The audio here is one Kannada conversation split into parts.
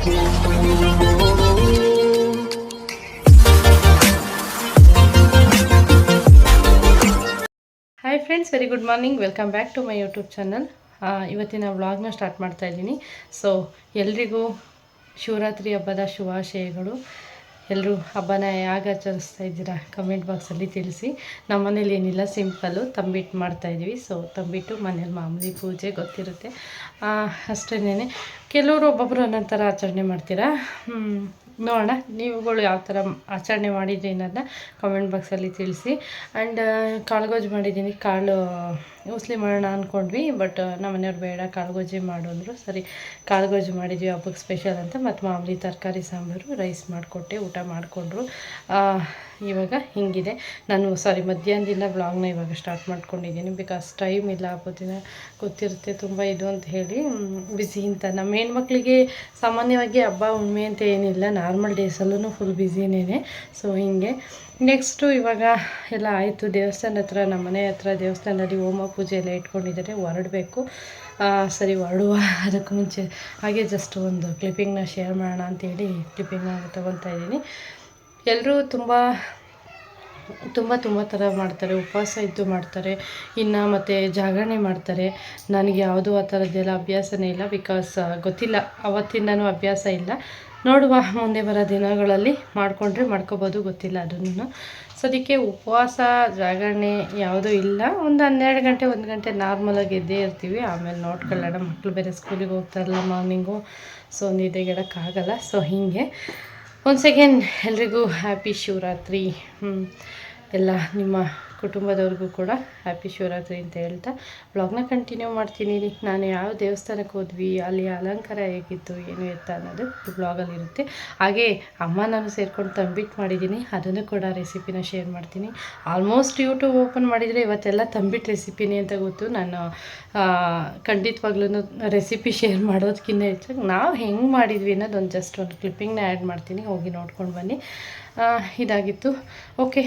Hi friends very good morning welcome back to my YouTube channel ಇವತ್ತಿನ ವ್ಲಾಗ್ನ ಸ್ಟಾರ್ಟ್ ಮಾಡ್ತಾ ಇದ್ದೀನಿ. ಸೊ ಎಲ್ರಿಗೂ ಶಿವರಾತ್ರಿ ಹಬ್ಬದ ಶುಭಾಶಯಗಳು. ಎಲ್ಲರೂ ಹಬ್ಬನ ಹೇಗೆ ಆಚರಿಸ್ತಾ ಇದ್ದೀರಾ? ಕಮೆಂಟ್ ಬಾಕ್ಸಲ್ಲಿ ತಿಳಿಸಿ. ನಮ್ಮ ಮನೇಲಿ ಏನಿಲ್ಲ ಸಿಂಪಲ್ಲು ತಂಬಿಟ್ಟು ಮಾಡ್ತಾಯಿದ್ದೀವಿ ಸೊ ತಂಬಿಟ್ಟು ಮನೇಲಿ ಮಾಮೂಲಿ ಪೂಜೆ ಗೊತ್ತಿರುತ್ತೆ. ಅಷ್ಟೇನೆ ಕೆಲವರು ಒಬ್ಬೊಬ್ಬರು ಒಂದೊಂದು ಥರ ಆಚರಣೆ ಮಾಡ್ತೀರಾ? ನೋಡೋಣ. ನೀವುಗಳು ಯಾವ ಥರ ಆಚರಣೆ ಮಾಡಿದ್ರಿ ಅನ್ನೋದನ್ನ ಕಮೆಂಟ್ ಬಾಕ್ಸಲ್ಲಿ ತಿಳಿಸಿ. ಆ್ಯಂಡ್ ಕಾಳುಗೋಜು ಮಾಡಿದ್ದೀನಿ. ಕಾಳು ಉಸ್ಲಿ ಮಾಡೋಣ ಅಂದ್ಕೊಂಡ್ವಿ ಬಟ್ ನಮ್ಮ ಮನೆಯವ್ರು ಬೇಡ ಕಾಳುಗೋಜಿ ಮಾಡು ಅಂದರು ಸರಿ. ಕಾಳುಗೋಜು ಮಾಡಿದ್ವಿ ಹಬ್ಬಕ್ಕೆ ಸ್ಪೆಷಲ್ ಅಂತ, ಮತ್ತು ಮಾಮೂಲಿ ತರಕಾರಿ, ಸಾಂಬಾರು ರೈಸ್ ಮಾಡಿಕೊಟ್ಟೆ, ಊಟ ಮಾಡಿಕೊಂಡ್ರು. ಇವಾಗ ಹಿಂಗಿದೆ. ನಾನು ಸಾರಿ ಮಧ್ಯಾಹ್ನದಿಂದ ಬ್ಲಾಗ್ನ ಇವಾಗ ಸ್ಟಾರ್ಟ್ ಮಾಡ್ಕೊಂಡಿದ್ದೀನಿ ಬಿಕಾಸ್ ಟೈಮ್ ಇಲ್ಲ ದಿನ. ಗೊತ್ತಿರುತ್ತೆ, ತುಂಬ ಇದು ಅಂತ ಹೇಳಿ ಬ್ಯುಸಿ ಅಂತ. ನಮ್ಮ ಹೆಣ್ಮಕ್ಳಿಗೆ ಸಾಮಾನ್ಯವಾಗಿ ಹಬ್ಬ, ಹುಣ್ಣಿಮೆ ಅಂತ ಏನಿಲ್ಲ ನಾರ್ಮಲ್ ಡೇಸಲ್ಲೂ ಫುಲ್ ಬ್ಯುಸಿನೇ ಸೊ ಹಿಂಗೆ. ನೆಕ್ಸ್ಟು ಇವಾಗ ಎಲ್ಲ ಆಯಿತು. ದೇವಸ್ಥಾನ ಹತ್ರ, ನಮ್ಮ ಮನೆ ಹತ್ರ ದೇವಸ್ಥಾನದಲ್ಲಿ ಹೋಮ ಪೂಜೆ ಎಲ್ಲ ಇಟ್ಕೊಂಡಿದ್ದಾರೆ. ಹೊರಡಬೇಕು ಸರಿ ಹೊರಡುವ ಅದಕ್ಕೂ ಮುಂಚೆ ಹಾಗೆ ಜಸ್ಟ್ ಒಂದು ಕ್ಲಿಪ್ಪಿಂಗ್ನ ಶೇರ್ ಮಾಡೋಣ ಅಂತೇಳಿ ಕ್ಲಿಪ್ಪಿಂಗ್ನ ತೊಗೊತಾ ಇದ್ದೀನಿ. ಎಲ್ಲರೂ ತುಂಬ ತುಂಬ ತುಂಬ ಥರ ಮಾಡ್ತಾರೆ. ಉಪವಾಸ ಇದ್ದು ಮಾಡ್ತಾರೆ. ಇನ್ನು ಮತ್ತು ಜಾಗರಣೆ ಮಾಡ್ತಾರೆ. ನನಗೆ ಯಾವುದೂ ಆ ಥರದ್ದೆಲ್ಲ ಅಭ್ಯಾಸನೇ ಇಲ್ಲ. ಬಿಕಾಸ್ ಗೊತ್ತಿಲ್ಲ. ಅವತ್ತಿಂದನೂ ಅಭ್ಯಾಸ ಇಲ್ಲ. ನೋಡುವ ಮುಂದೆ ಬರೋ ದಿನಗಳಲ್ಲಿ ಮಾಡಿಕೊಂಡ್ರೆ ಮಾಡ್ಕೋಬೋದು, ಗೊತ್ತಿಲ್ಲ ಅದನ್ನು. ಸೊ ಅದಕ್ಕೆ ಉಪವಾಸ, ಜಾಗರಣೆ ಯಾವುದೂ ಇಲ್ಲ. ಒಂದು ಹನ್ನೆರಡು ಗಂಟೆ, ಒಂದು ಗಂಟೆ ನಾರ್ಮಲಾಗಿ ಇದ್ದೇ ಇರ್ತೀವಿ. ಆಮೇಲೆ ನೋಡ್ಕೊಳ್ಳೋಣ. ಮಕ್ಕಳು ಬೇರೆ ಸ್ಕೂಲಿಗೆ ಹೋಗ್ತಾರಲ್ಲ ಮಾರ್ನಿಂಗು ಸೊ ನಿದ್ದೆಗೆಡೋಕ್ಕಾಗಲ್ಲ ಸೊ ಹೀಗೆ. ಒಂದು ಸೆಕೆಂಡ್ ಎಲ್ರಿಗೂ ಹ್ಯಾಪಿ ಶಿವರಾತ್ರಿ. ಎಲ್ಲ ನಿಮ್ಮ ಕುಟುಂಬದವ್ರಿಗೂ ಕೂಡ ಹ್ಯಾಪಿ ಶಿವರಾತ್ರಿ ಅಂತ ಹೇಳ್ತಾ ಬ್ಲಾಗ್ನ ಕಂಟಿನ್ಯೂ ಮಾಡ್ತೀನಿ. ನಾನು ಯಾವ ದೇವಸ್ಥಾನಕ್ಕೆ ಹೋದ್ವಿ, ಅಲ್ಲಿ ಅಲಂಕಾರ ಹೇಗಿತ್ತು, ಏನು ಎತ್ತ ಅನ್ನೋದು ಬ್ಲಾಗಲ್ಲಿ ಇರುತ್ತೆ. ಹಾಗೆ ಅಮ್ಮ ನಾನು ಸೇರ್ಕೊಂಡು ತಂಬಿಟ್ಟು ಮಾಡಿದ್ದೀನಿ. ಅದನ್ನು ಕೂಡ ರೆಸಿಪಿನ ಶೇರ್ ಮಾಡ್ತೀನಿ. ಆಲ್ಮೋಸ್ಟ್ ಯೂಟ್ಯೂಬ್ ಓಪನ್ ಮಾಡಿದರೆ ಇವತ್ತೆಲ್ಲ ತಂಬಿಟ್ಟು ರೆಸಿಪಿನೇ ಅಂತ ಗೊತ್ತು. ನಾನು ಖಂಡಿತವಾಗ್ಲೂ ರೆಸಿಪಿ ಶೇರ್ ಮಾಡೋದಕ್ಕಿಂತ ಹೆಚ್ಚಾಗಿ ನಾವು ಹೆಂಗೆ ಮಾಡಿದ್ವಿ ಅನ್ನೋದು ಒಂದು ಜಸ್ಟ್ ಒಂದು ಕ್ಲಿಪ್ಪಿಂಗ್ನ ಆ್ಯಡ್ ಮಾಡ್ತೀನಿ. ಹೋಗಿ ನೋಡ್ಕೊಂಡು ಬನ್ನಿ. ಇದಾಗಿತ್ತು. ಓಕೆ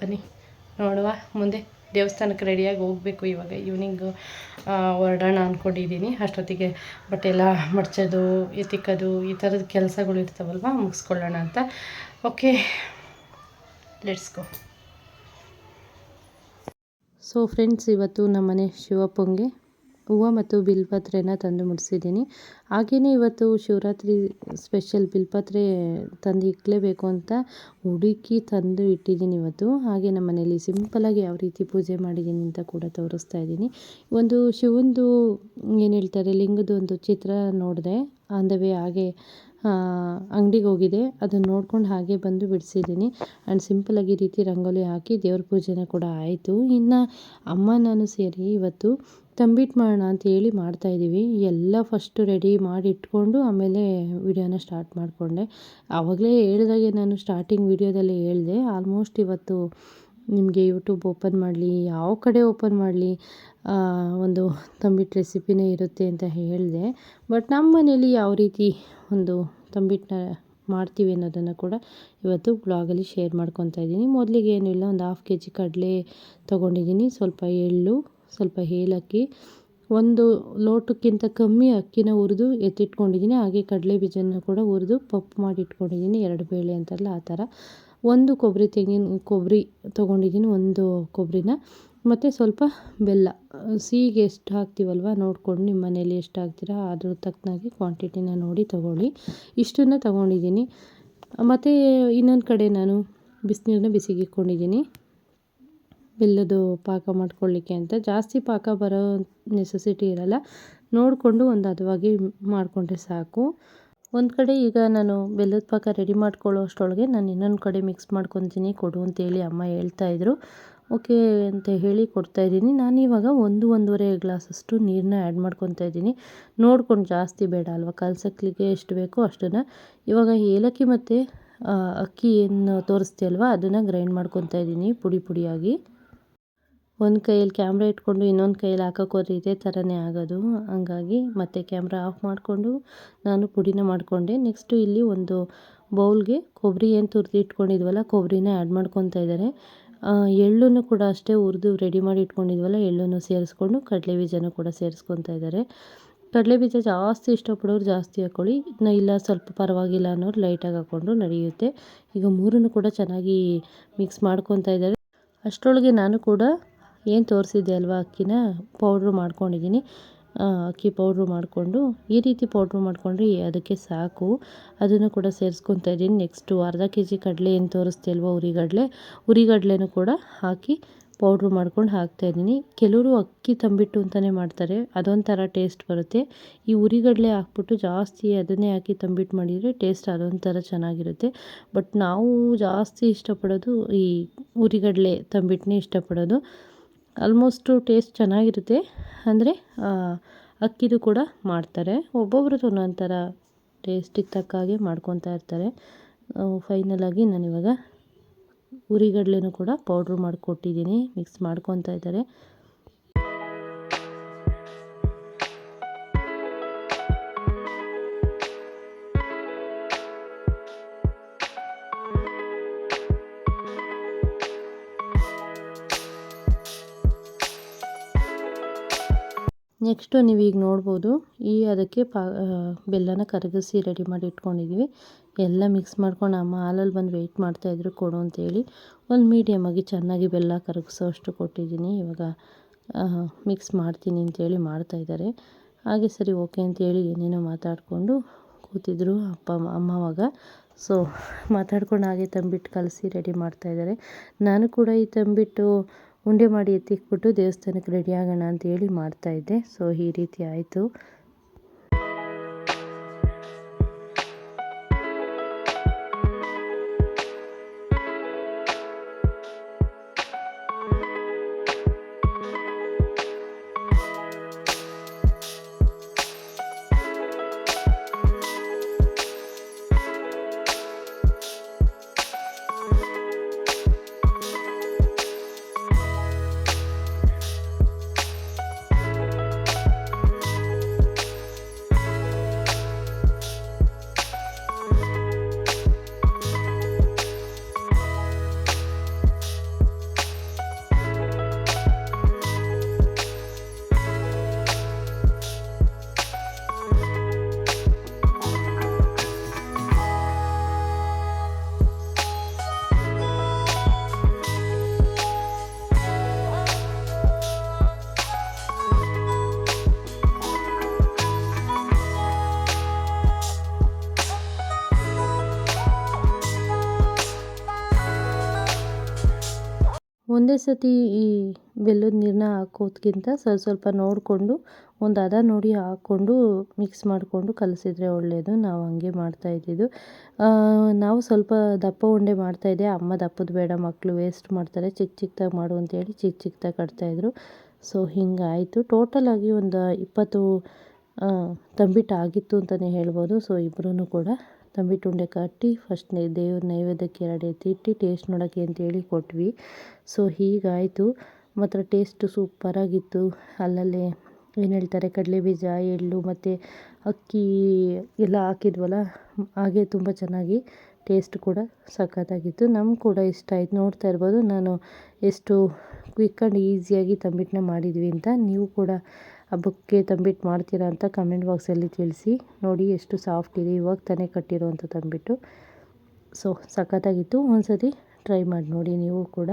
ಬನ್ನಿ ನೋಡುವ. ಮುಂದೆ ದೇವಸ್ಥಾನಕ್ಕೆ ರೆಡಿಯಾಗಿ ಹೋಗಬೇಕು ಇವಾಗ. ಈವ್ನಿಂಗು ಹೊರಡೋಣ ಅಂದ್ಕೊಂಡಿದ್ದೀನಿ ಅಷ್ಟೊತ್ತಿಗೆ ಬಟ್ ಎಲ್ಲ ಮಡ್ಚೋದು, ಎತ್ತಿಕ್ಕೋದು, ಈ ಥರದ ಕೆಲಸಗಳು ಇರ್ತಾವಲ್ವ, ಮುಗಿಸ್ಕೊಳ್ಳೋಣ ಅಂತ. Okay let's go so friends ಇವತ್ತು ನಮ್ಮನೆ ಶಿವಪ್ಪಂಗೆ ಹೂವು ಮತ್ತು ಬಿಲ್ಪತ್ರೆನ ತಂದು ಮುಡಿಸಿದ್ದೀನಿ. ಹಾಗೆಯೇ ಇವತ್ತು ಶಿವರಾತ್ರಿ ಸ್ಪೆಷಲ್ ಬಿಲ್ಪತ್ರೆ ತಂದು ಇಕ್ಕಲೇಬೇಕು ಅಂತ ಹುಡುಕಿ ತಂದು ಇಟ್ಟಿದ್ದೀನಿ ಇವತ್ತು. ಹಾಗೆ ನಮ್ಮ ಮನೇಲಿ ಸಿಂಪಲಾಗಿ ಯಾವ ರೀತಿ ಪೂಜೆ ಮಾಡಿದ್ದೀನಿ ಅಂತ ಕೂಡ ತೋರಿಸ್ತಾ ಇದ್ದೀನಿ. ಒಂದು ಶಿವಂದು ಏನು ಹೇಳ್ತಾರೆ ಲಿಂಗದ ಒಂದು ಚಿತ್ರ ನೋಡಿದೆ, ಅಂದವೇ ಹಾಗೆ ಅಂಗಡಿಗೆ ಹೋಗಿದೆ. ಅದನ್ನು ನೋಡ್ಕೊಂಡು ಹಾಗೆ ಬಂದು ಬಿಡಿಸಿದ್ದೀನಿ. ಆ್ಯಂಡ್ ಸಿಂಪಲಾಗಿ ರೀತಿ ರಂಗೋಲಿ ಹಾಕಿ ದೇವ್ರ ಪೂಜೆನ ಕೂಡ ಆಯಿತು. ಇನ್ನು ಅಮ್ಮ, ನಾನು ಸೇರಿ ಇವತ್ತು ತಂಬಿಟ್ಟು ಮಾಡೋಣ ಅಂತ ಹೇಳಿ ಮಾಡ್ತಾಯಿದ್ದೀವಿ ಎಲ್ಲ ಫಸ್ಟು ರೆಡಿ ಮಾಡಿ ಇಟ್ಕೊಂಡು ಆಮೇಲೆ ವಿಡಿಯೋನ ಸ್ಟಾರ್ಟ್ ಮಾಡಿಕೊಂಡೆ. ಆವಾಗಲೇ ಹೇಳಿದಾಗೆ ನಾನು ಸ್ಟಾರ್ಟಿಂಗ್ ವಿಡಿಯೋದಲ್ಲಿ ಹೇಳಿದೆ. ಆಲ್ಮೋಸ್ಟ್ ಇವತ್ತು ನಿಮಗೆ ಯೂಟ್ಯೂಬ್ ಓಪನ್ ಮಾಡಲಿ, ಯಾವ ಕಡೆ ಓಪನ್ ಮಾಡಲಿ ಒಂದು ತಂಬಿಟ್ಟು ರೆಸಿಪಿನೇ ಇರುತ್ತೆ ಅಂತ ಹೇಳಿದೆ. ಬಟ್ ನಮ್ಮ ಮನೇಲಿ ಯಾವ ರೀತಿ ಒಂದು ತಂಬಿಟ್ಟನ್ನ ಮಾಡ್ತೀವಿ ಅನ್ನೋದನ್ನು ಕೂಡ ಇವತ್ತು ಬ್ಲಾಗಲ್ಲಿ ಶೇರ್ ಮಾಡ್ಕೊತಾ ಇದ್ದೀನಿ. ಮೊದಲಿಗೆ ಏನೂ ಇಲ್ಲ ಒಂದು ಹಾಫ್ ಕೆ ಜಿ ಕಡಲೆ ತೊಗೊಂಡಿದ್ದೀನಿ. ಸ್ವಲ್ಪ ಎಳ್ಳು ಸ್ವಲ್ಪ ಏಲಕ್ಕಿ ಒಂದು ಲೋಟಕ್ಕಿಂತ ಕಮ್ಮಿ ಅಕ್ಕಿನ ಹುರಿದು ಎತ್ತಿಟ್ಕೊಂಡಿದ್ದೀನಿ. ಹಾಗೆ ಕಡಲೆ ಬೀಜನ ಕೂಡ ಹುರಿದು ಪಪ್ಪು ಮಾಡಿ ಇಟ್ಕೊಂಡಿದ್ದೀನಿ ಎರಡು ಬೇಳೆ ಅಂತಾರಲ್ಲ, ಆ ಥರ. ಒಂದು ಕೊಬ್ಬರಿ ತೆಂಗಿನ ಕೊಬ್ಬರಿ ತೊಗೊಂಡಿದ್ದೀನಿ, ಒಂದು ಕೊಬ್ಬರಿನ. ಮತ್ತು ಸ್ವಲ್ಪ ಬೆಲ್ಲ. ಸಿಹಿಗೆ ಎಷ್ಟು ಹಾಕ್ತೀವಲ್ವ, ನೋಡಿಕೊಂಡು ನಿಮ್ಮ ಮನೇಲಿ ಎಷ್ಟು ಹಾಕ್ತೀರಾ, ಅದ್ರ ತಕ್ಕನಾಗಿ ಕ್ವಾಂಟಿಟಿನ ನೋಡಿ ತೊಗೊಳ್ಳಿ. ಇಷ್ಟನ್ನು ತೊಗೊಂಡಿದ್ದೀನಿ. ಮತ್ತು ಇನ್ನೊಂದು ಕಡೆ ನಾನು ಬಿಸಿನೀರನ್ನ ಬಿಸಿಗೆ ಇಟ್ಕೊಂಡಿದ್ದೀನಿ ಬೆಲ್ಲದ್ದು ಪಾಕ ಮಾಡ್ಕೊಳ್ಳಿಕ್ಕೆ ಅಂತ. ಜಾಸ್ತಿ ಪಾಕ ಬರೋ ನೆಸೆಸಿಟಿ ಇರಲ್ಲ. ನೋಡಿಕೊಂಡು ಒಂದು ಹದವಾಗಿ ಮಾಡಿಕೊಂಡ್ರೆ ಸಾಕು. ಒಂದು ಕಡೆ ಈಗ ನಾನು ಬೆಲ್ಲದ ಪಾಕ ರೆಡಿ ಮಾಡ್ಕೊಳ್ಳೋ ಅಷ್ಟರೊಳಗೆ ನಾನು ಇನ್ನೊಂದು ಕಡೆ ಮಿಕ್ಸ್ ಮಾಡ್ಕೊತೀನಿ. ಕೊಡು ಅಂತೇಳಿ ಅಮ್ಮ ಹೇಳ್ತಾಯಿದ್ರು ಓಕೆ ಅಂತ ಹೇಳಿ ಕೊಡ್ತಾಯಿದ್ದೀನಿ ನಾನಿವಾಗ ಒಂದು, ಒಂದೂವರೆ ಗ್ಲಾಸಷ್ಟು ನೀರನ್ನ ಆ್ಯಡ್ ಮಾಡ್ಕೊತಾ ಇದ್ದೀನಿ. ನೋಡ್ಕೊಂಡು ಜಾಸ್ತಿ ಬೇಡ ಅಲ್ವಾ? ಕಲ್ಸಕ್ಲಿಗೆ ಎಷ್ಟು ಬೇಕೋ ಅಷ್ಟನ್ನು. ಇವಾಗ ಏಲಕ್ಕಿ ಮತ್ತು ಅಕ್ಕಿ ಏನು ತೋರಿಸ್ತೀಯಲ್ವ? ಅದನ್ನು ಗ್ರೈಂಡ್ ಮಾಡ್ಕೊತಾ ಇದ್ದೀನಿ ಪುಡಿ ಪುಡಿಯಾಗಿ. ಒಂದು ಕೈಯಲ್ಲಿ ಕ್ಯಾಮ್ರ ಇಟ್ಕೊಂಡು ಇನ್ನೊಂದು ಕೈಯಲ್ಲಿ ಹಾಕೋಕೆ ಹೋದ್ರೆ ಇದೇ ಥರನೇ ಆಗೋದು. ಹಂಗಾಗಿ ಮತ್ತೆ ಕ್ಯಾಮ್ರಾ ಆಫ್ ಮಾಡಿಕೊಂಡು ನಾನು ಪುಡಿನ ಮಾಡಿಕೊಂಡೆ. ನೆಕ್ಸ್ಟು ಇಲ್ಲಿ ಒಂದು ಬೌಲ್ಗೆ ಕೊಬ್ಬರಿ ಏನು ತುರಿದು ಇಟ್ಕೊಂಡಿದ್ವಲ್ಲ, ಕೊಬ್ಬರಿನ ಆ್ಯಡ್ ಮಾಡ್ಕೊತಾ ಇದ್ದಾರೆ. ಎಳ್ಳನ್ನು ಕೂಡ ಅಷ್ಟೇ ಹುರಿದು ರೆಡಿ ಮಾಡಿ ಇಟ್ಕೊಂಡಿದ್ವಲ್ಲ, ಎಳ್ಳನ್ನು ಸೇರಿಸ್ಕೊಂಡು ಕಡಲೆ ಬೀಜನೂ ಕೂಡ ಸೇರಿಸ್ಕೊತಾ ಇದ್ದಾರೆ. ಕಡಲೆ ಬೀಜ ಜಾಸ್ತಿ ಇಷ್ಟಪಡೋರು ಜಾಸ್ತಿ ಹಾಕ್ಕೊಳ್ಳಿ ನಾ ಇಲ್ಲ, ಸ್ವಲ್ಪ ಪರವಾಗಿಲ್ಲ ಅನ್ನೋರು ಲೈಟಾಗಿ ಹಾಕ್ಕೊಂಡು ನಡೆಯುತ್ತೆ. ಈಗ ಮೂರನ್ನು ಕೂಡ ಚೆನ್ನಾಗಿ ಮಿಕ್ಸ್ ಮಾಡ್ಕೊತಾ ಇದ್ದಾರೆ. ಅಷ್ಟರೊಳಗೆ ನಾನು ಕೂಡ ಏನು ತೋರಿಸಿದ್ದೆ ಅಲ್ವಾ ಅಕ್ಕಿನ? ಪೌಡ್ರು ಮಾಡ್ಕೊಂಡಿದ್ದೀನಿ. ಅಕ್ಕಿ ಪೌಡ್ರು ಮಾಡಿಕೊಂಡು, ಈ ರೀತಿ ಪೌಡ್ರು ಮಾಡಿಕೊಂಡ್ರೆ ಅದಕ್ಕೆ ಸಾಕು. ಅದನ್ನು ಕೂಡ ಸೇರಿಸ್ಕೊತಾ ಇದ್ದೀನಿ. ನೆಕ್ಸ್ಟು ಅರ್ಧ ಕೆ ಜಿ ಕಡಲೆ ಏನು ತೋರಿಸ್ತೆ ಅಲ್ವಾ ಉರಿಗಡಲೆ? ಉರಿಗಡಲೆನೂ ಕೂಡ ಹಾಕಿ ಪೌಡ್ರು ಮಾಡ್ಕೊಂಡು ಹಾಕ್ತಾಯಿದ್ದೀನಿ ಕೆಲವರು ಅಕ್ಕಿ ತಂಬಿಟ್ಟು ಅಂತಲೇ ಮಾಡ್ತಾರೆ. ಅದೊಂಥರ ಟೇಸ್ಟ್ ಬರುತ್ತೆ. ಈ ಉರಿಗಡಲೆ ಹಾಕ್ಬಿಟ್ಟು ಜಾಸ್ತಿ ಅದನ್ನೇ ಹಾಕಿ ತಂಬಿಟ್ಟು ಮಾಡಿದರೆ ಟೇಸ್ಟ್ ಅದೊಂಥರ ಚೆನ್ನಾಗಿರುತ್ತೆ. ಬಟ್ ನಾವು ಜಾಸ್ತಿ ಇಷ್ಟಪಡೋದು ಈ ಉರಿಗಡಲೆ ತಂಬಿಟ್ಟನ್ನೇ ಇಷ್ಟಪಡೋದು. ಆಲ್ಮೋಸ್ಟು ಟೇಸ್ಟ್ ಚೆನ್ನಾಗಿರುತ್ತೆ. ಅಂದರೆ ಅಕ್ಕಿದು ಕೂಡ ಮಾಡ್ತಾರೆ. ಒಬ್ಬೊಬ್ರದ್ದು ಒಂದೊಂದು ಥರ ಟೇಸ್ಟಿಗೆ ತಕ್ಕ ಹಾಗೆ ಮಾಡ್ಕೊತಾ ಇರ್ತಾರೆ. ಫೈನಲಾಗಿ ನಾನಿವಾಗ ಉರಿಗಡಲೆನೂ ಕೂಡ ಪೌಡ್ರು ಮಾಡಿಕೊಟ್ಟಿದ್ದೀನಿ. ಮಿಕ್ಸ್ ಮಾಡ್ಕೊತಾ ಇದ್ದಾರೆ. ನೆಕ್ಸ್ಟು ನೀವು ಈಗ ನೋಡ್ಬೋದು, ಈ ಅದಕ್ಕೆ ಪಾ ಬೆಲ್ಲನ ಕರಗಿಸಿ ರೆಡಿ ಮಾಡಿ ಇಟ್ಕೊಂಡಿದ್ದೀವಿ ಎಲ್ಲ ಮಿಕ್ಸ್ ಮಾಡ್ಕೊಂಡು ಅಮ್ಮ ಹಾಲಲ್ಲಿ ಬಂದು ವೆಯ್ಟ್ ಮಾಡ್ತಾಯಿದ್ರು ಕೊಡು ಅಂತೇಳಿ. ಒಂದು ಮೀಡಿಯಮಾಗಿ ಚೆನ್ನಾಗಿ ಬೆಲ್ಲ ಕರಗಿಸೋ ಅಷ್ಟು ಕೊಟ್ಟಿದ್ದೀನಿ. ಇವಾಗ ಮಿಕ್ಸ್ ಮಾಡ್ತೀನಿ ಅಂತೇಳಿ ಮಾಡ್ತಾಯಿದ್ದಾರೆ ಹಾಗೆ ಸರಿ ಓಕೆ ಅಂತೇಳಿ ಏನೇನೋ ಮಾತಾಡಿಕೊಂಡು ಕೂತಿದ್ರು ಅಪ್ಪ, ಅಮ್ಮ ಅವಾಗ ಸೊ ಮಾತಾಡ್ಕೊಂಡು ಹಾಗೆ ತಂಬಿಟ್ಟು ಕಲಸಿ ರೆಡಿ ಮಾಡ್ತಾಯಿದ್ದಾರೆ ನಾನು ಕೂಡ ಈ ತಂಬಿಟ್ಟು ಉಂಡೆ ಮಾಡಿ ಎತ್ತಿಕ್ಬಿಟ್ಟು ದೇವಸ್ಥಾನಕ್ಕೆ ರೆಡಿ ಆಗೋಣ ಅಂತೇಳಿ ಮಾಡ್ತಾಯಿದ್ದೆ ಸೊ ಈ ರೀತಿ ಆಯಿತು. ಒಂದೇ ಸತಿ ಈ ಬೆಲ್ಲದ ನೀರನ್ನ ಹಾಕೋದ್ಕಿಂತ ಸ್ವಲ್ಪ ಸ್ವಲ್ಪ ನೋಡಿಕೊಂಡು ಒಂದು ಹದ ನೋಡಿ ಹಾಕ್ಕೊಂಡು ಮಿಕ್ಸ್ ಮಾಡಿಕೊಂಡು ಕಲಸಿದ್ರೆ ಒಳ್ಳೆಯದು ನಾವು ಹಂಗೆ ಮಾಡ್ತಾ ಇದ್ದಿದ್ದು. ನಾವು ಸ್ವಲ್ಪ ದಪ್ಪ ಉಂಡೆ ಮಾಡ್ತಾಯಿದ್ದೆ ಅಮ್ಮ ದಪ್ಪದ ಬೇಡ ಮಕ್ಕಳು ವೇಸ್ಟ್ ಮಾಡ್ತಾರೆ. ಚಿಕ್ಕ ಚಿಕ್ಕದಾಗಿ ಮಾಡು ಅಂತೇಳಿ ಚಿಕ್ಕ ಚಿಕ್ಕದಾಗಿ ಕಟ್ತಾಯಿದ್ರು ಸೊ ಹಿಂಗಾಯಿತು ಆಗಿ ಒಂದು ಇಪ್ಪತ್ತು ತಂಬಿಟ್ಟು ಆಗಿತ್ತು ಅಂತಲೇ ಹೇಳ್ಬೋದು. ಸೊ ಇಬ್ಬರೂ ಕೂಡ ತಂಬಿಟ್ಟು ಉಂಡೆ ಕಟ್ಟಿ ಫಸ್ಟ್ ದೇವ್ರ ನೈವೇದ್ಯಕ್ಕೆ ಎರಡು ಎತ್ತಿಟ್ಟು ಟೇಸ್ಟ್ ನೋಡೋಕ್ಕೆ ಅಂತೇಳಿ ಕೊಟ್ವಿ. ಸೊ ಹೀಗಾಯಿತು. ಮಾತ್ರ ಟೇಸ್ಟು ಸೂಪರಾಗಿತ್ತು ಅಲ್ಲಲ್ಲೇ ಏನು ಹೇಳ್ತಾರೆ ಕಡಲೆ ಬೀಜ ಎಳ್ಳು ಮತ್ತು ಅಕ್ಕಿ ಎಲ್ಲ ಹಾಕಿದ್ವಲ್ಲ, ಹಾಗೆ ತುಂಬ ಚೆನ್ನಾಗಿ ಟೇಸ್ಟ್ ಕೂಡ ಸಖತ್ತಾಗಿತ್ತು. ನಮ್ಗೆ ಕೂಡ ಇಷ್ಟ ಆಯ್ತು. ನೋಡ್ತಾ ಇರ್ಬೋದು. ನಾನು ಎಷ್ಟು ಕ್ವಿಕ್ ಆ್ಯಂಡ್ ಈಸಿಯಾಗಿ ತಂಬಿಟ್ಟನ್ನ ಮಾಡಿದ್ವಿ ಅಂತ ನೀವು ಕೂಡ ಹಬ್ಬಕ್ಕೆ ತಂಬಿಟ್ಟು ಮಾಡ್ತೀರಾ ಅಂತ ಕಮೆಂಟ್ ಬಾಕ್ಸಲ್ಲಿ ತಿಳಿಸಿ. ನೋಡಿ ಎಷ್ಟು ಸಾಫ್ಟ್ ಇದೆ, ಇವಾಗ ತಾನೇ ಕಟ್ಟಿರೋವಂಥ ತಂಬಿಟ್ಟು ಸೊ ಸಖತ್ತಾಗಿತ್ತು. ಒಂದ್ಸತಿ ಟ್ರೈ ಮಾಡಿ ನೋಡಿ ನೀವು ಕೂಡ.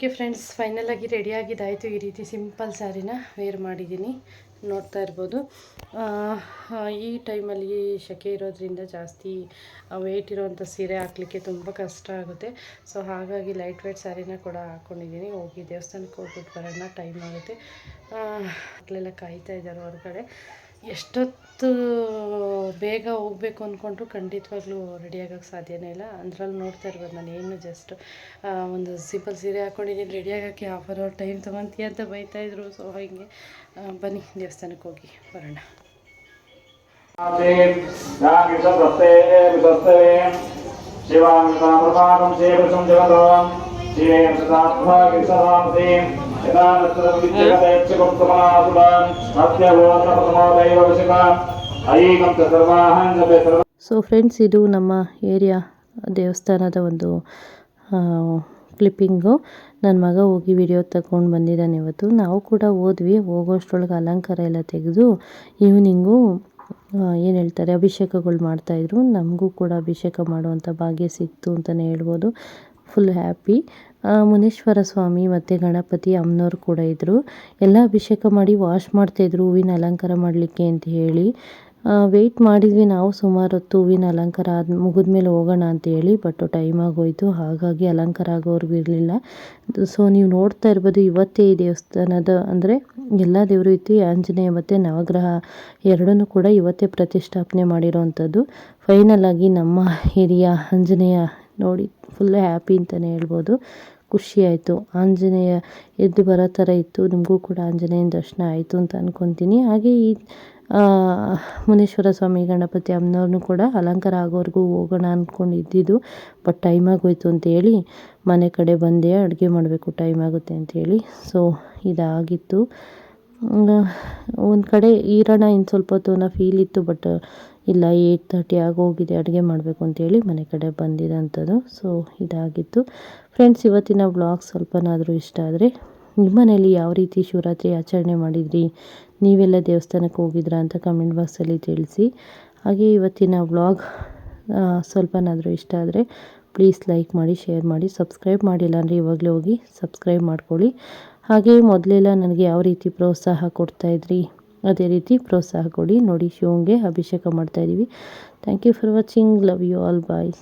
ಓಕೆ ಫ್ರೆಂಡ್ಸ್ ಫೈನಲಾಗಿ ರೆಡಿಯಾಗಿದ್ದಾಯಿತು ಈ ರೀತಿ ಸಿಂಪಲ್ ಸ್ಯಾರಿನ ವೇರ್ ಮಾಡಿದ್ದೀನಿ. ನೋಡ್ತಾ ಇರ್ಬೋದು. ಈ ಟೈಮಲ್ಲಿ ಶೆಕೆ ಇರೋದ್ರಿಂದ ಜಾಸ್ತಿ ವೆಯ್ಟ್ ಇರೋವಂಥ ಸೀರೆ ಹಾಕ್ಲಿಕ್ಕೆ ತುಂಬ ಕಷ್ಟ ಆಗುತ್ತೆ. ಸೊ ಹಾಗಾಗಿ ಲೈಟ್ ವೇಟ್ ಸ್ಯಾರಿನ ಕೂಡ ಹಾಕ್ಕೊಂಡಿದ್ದೀನಿ ಹೋಗಿ ದೇವಸ್ಥಾನಕ್ಕೆ ಹೋಗ್ಬಿಟ್ಟು ಬರೋಣ ಟೈಮ್ ಆಗುತ್ತೆ. ಮಕ್ಕಳೆಲ್ಲ ಕಾಯ್ತಾ ಇದ್ದಾರೆ ಹೊರಗಡೆ. ಎಷ್ಟೊತ್ತು ಬೇಗ ಹೋಗಬೇಕು ಅಂದ್ಕೊಂಡ್ರು ಖಂಡಿತವಾಗ್ಲೂ ರೆಡಿ ಆಗೋಕ್ಕೆ ಸಾಧ್ಯನೇ ಇಲ್ಲ. ಅಂದ್ರಲ್ಲಿ ನೋಡ್ತಾ ಇರ್ಬೋದು ನಾನು ಏನು ಜಸ್ಟ್ ಒಂದು ಸಿಂಪಲ್ ಸೀರೆ ಹಾಕ್ಕೊಂಡಿದ್ದೀನಿ ರೆಡಿ ಆಗೋಕ್ಕೆ ಹಾಫ್ ಅವರ್ ಟೈಮ್ ತೊಗೊತೀಯ ಅಂತ ಬೈತಾಯಿದ್ರು ಸೊ ಹಿಂಗೆ ಬನ್ನಿ ದೇವಸ್ಥಾನಕ್ಕೆ ಹೋಗಿ ಬರೋಣ. ಶಿವಾಮೃತಾಮೃತಾಂ ಸೊ ಫ್ರೆಂಡ್ಸ್ ಇದು ನಮ್ಮ ಏರಿಯಾ ದೇವಸ್ಥಾನದ ಒಂದು ಕ್ಲಿಪ್ಪಿಂಗು ನನ್ನ ಮಗ ಹೋಗಿ ವಿಡಿಯೋ ತಗೊಂಡು ಬಂದಿದ್ದಾನೆ ಇವತ್ತು. ನಾವು ಕೂಡ ಹೋದ್ವಿ. ಹೋಗೋಷ್ಟರೊಳಗೆ ಅಲಂಕಾರ ಎಲ್ಲ ತೆಗೆದು ಈವ್ನಿಂಗು ಏನು ಹೇಳ್ತಾರೆ, ಅಭಿಷೇಕಗಳು ಮಾಡ್ತಾಯಿದ್ರು ನಮಗೂ ಕೂಡ ಅಭಿಷೇಕ ಮಾಡುವಂಥ ಭಾಗ್ಯ ಸಿಕ್ತು ಅಂತಲೇ ಹೇಳ್ಬೋದು. ಫುಲ್ ಹ್ಯಾಪಿ ಮುನೇಶ್ವರ ಸ್ವಾಮಿ ಮತ್ತು ಗಣಪತಿ ಅಮ್ಮನವ್ರು ಕೂಡ ಇದ್ದರು ಎಲ್ಲ ಅಭಿಷೇಕ ಮಾಡಿ ವಾಶ್ ಮಾಡ್ತಾಯಿದ್ರು ಹೂವಿನ ಅಲಂಕಾರ ಮಾಡಲಿಕ್ಕೆ ಅಂತ ಹೇಳಿ. ವೆಯ್ಟ್ ಮಾಡಿದ್ವಿ ನಾವು ಸುಮಾರು ಹೊತ್ತು ಹೂವಿನ ಅಲಂಕಾರ ಆದ ಮುಗಿದ್ಮೇಲೆ ಹೋಗೋಣ ಅಂತ ಹೇಳಿ ಬಟ್ ಟೈಮ್ ಆಗೋಯ್ತು. ಹಾಗಾಗಿ ಅಲಂಕಾರ ಆಗೋರ್ಗೂ ಇರಲಿಲ್ಲ. ಸೊ ನೀವು ನೋಡ್ತಾ ಇರ್ಬೋದು ಇವತ್ತೇ ಈ ದೇವಸ್ಥಾನದ, ಅಂದರೆ ಎಲ್ಲ ದೇವರು ಇತ್ತು, ಆಂಜನೇಯ ಮತ್ತು ನವಗ್ರಹ ಎರಡನ್ನೂ ಕೂಡ ಇವತ್ತೇ ಪ್ರತಿಷ್ಠಾಪನೆ ಮಾಡಿರೋವಂಥದ್ದು ಫೈನಲ್ ಆಗಿ ನಮ್ಮ ಹಿರಿಯ ಆಂಜನೇಯ ನೋಡಿ ಫುಲ್ ಹ್ಯಾಪಿ ಅಂತಲೇ ಹೇಳ್ಬೋದು. ಖುಷಿ ಆಯಿತು. ಆಂಜನೇಯ ಎದ್ದು ಬರೋ ಥರ ಇತ್ತು. ನಿಮಗೂ ಕೂಡ ಆಂಜನೇಯನ ದರ್ಶನ ಆಯಿತು ಅಂತ ಅಂದ್ಕೊತೀನಿ ಹಾಗೆ ಈ ಮುನೇಶ್ವರ ಸ್ವಾಮಿ, ಗಣಪತಿ ಅಮ್ಮನವ್ರನ್ನೂ ಕೂಡ ಅಲಂಕಾರ ಆಗೋವರೆಗೂ ಹೋಗೋಣ ಅಂದ್ಕೊಂಡು ಇದ್ದಿದ್ದು ಬಟ್ ಟೈಮ್ ಆಗೋಯ್ತು ಅಂತೇಳಿ ಮನೆ ಕಡೆ ಬಂದೆ ಅಡುಗೆ ಮಾಡಬೇಕು ಟೈಮ್ ಆಗುತ್ತೆ ಅಂತೇಳಿ ಸೊ ಇದಾಗಿತ್ತು. ಒಂದು ಕಡೆ ಇರೋಣ ಇನ್ನು ಸ್ವಲ್ಪ ಹೊತ್ತು ಫೀಲ್ ಇತ್ತು ಬಟ್ ಇಲ್ಲ ಏಯ್ಟ್ ತರ್ಟಿ ಆಗೋಗಿದೆ, ಅಡುಗೆ ಮಾಡಬೇಕು ಅಂತೇಳಿ ಮನೆ ಕಡೆ ಬಂದಿರೋಂಥದ್ದು. ಸೊ ಇದಾಗಿತ್ತು. ಫ್ರೆಂಡ್ಸ್ ಇವತ್ತಿನ ಬ್ಲಾಗ್ ಸ್ವಲ್ಪನಾದರೂ ಇಷ್ಟ ಆದರೆ ನಿಮ್ಮ ಮನೆಯಲ್ಲಿ ಯಾವ ರೀತಿ ಶಿವರಾತ್ರಿ ಆಚರಣೆ ಮಾಡಿದ್ರಿ, ನೀವೆಲ್ಲ ದೇವಸ್ಥಾನಕ್ಕೆ ಹೋಗಿದ್ರಾ ಅಂತ ಕಮೆಂಟ್ ಬಾಕ್ಸಲ್ಲಿ ತಿಳಿಸಿ. ಹಾಗೆ ಇವತ್ತಿನ ವ್ಲಾಗ್ ಸ್ವಲ್ಪನಾದರೂ ಇಷ್ಟ ಆದರೆ ಪ್ಲೀಸ್ ಲೈಕ್ ಮಾಡಿ ಶೇರ್ ಮಾಡಿ ಸಬ್ಸ್ಕ್ರೈಬ್ ಮಾಡಿಲ್ಲ ಅಂದರೆ ಇವಾಗಲೇ ಹೋಗಿ ಸಬ್ಸ್ಕ್ರೈಬ್ ಮಾಡ್ಕೊಳ್ಳಿ. ಹಾಗೆ ಮೊದಲೆಲ್ಲ ನನಗೆ ಯಾವ ರೀತಿ ಪ್ರೋತ್ಸಾಹ ಕೊಡ್ತಾಯಿದ್ರಿ ಅದೇ ರೀತಿ ಪ್ರೋತ್ಸಾಹ ಕೊಡಿ. ನೋಡಿ ಶಿವಂಗೆ ಅಭಿಷೇಕ ಮಾಡ್ತಾಯಿದ್ದೀವಿ thank you for watching love you all bye